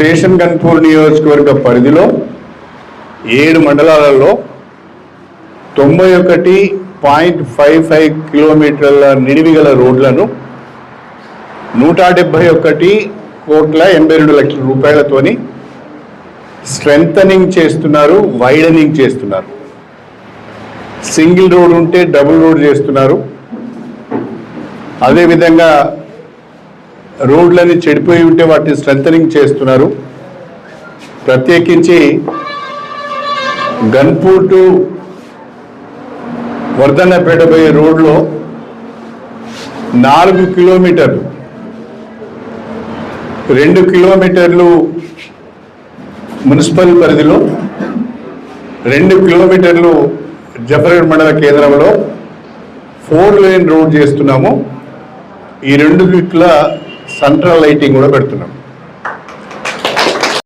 Station Ghanpur నియోజకవర్గ పరిధిలో ఏడు మండలాలలో తొంభై ఒకటి పాయింట్ ఫైవ్ ఫైవ్ కిలోమీటర్ల నిడివిగల రోడ్లను నూట డెబ్భై ఒకటి కోట్ల ఎనభై రెండు లక్షల రూపాయలతోని స్ట్రెంథనింగ్ చేస్తున్నారు వైడనింగ్ చేస్తున్నారు. సింగిల్ రోడ్ ఉంటే డబుల్ రోడ్ చేస్తున్నారు. అదేవిధంగా రోడ్లని చెడిపోయి ఉంటే వాటిని స్ట్రెంథనింగ్ చేస్తున్నారు. ప్రత్యేకించి గన్పూర్ టు వర్ధన్నపేట పోయే రోడ్లో నాలుగు కిలోమీటర్లు రెండు కిలోమీటర్లు మున్సిపల్ పరిధిలో రెండు కిలోమీటర్లు జఫర్గఢ్ మండల కేంద్రంలో ఫోర్ లేన్ రోడ్ చేస్తున్నాము. ఈ రెండు గిట్ల సెంట్రల్ లైటింగ్ కూడా పెడుతున్నాం.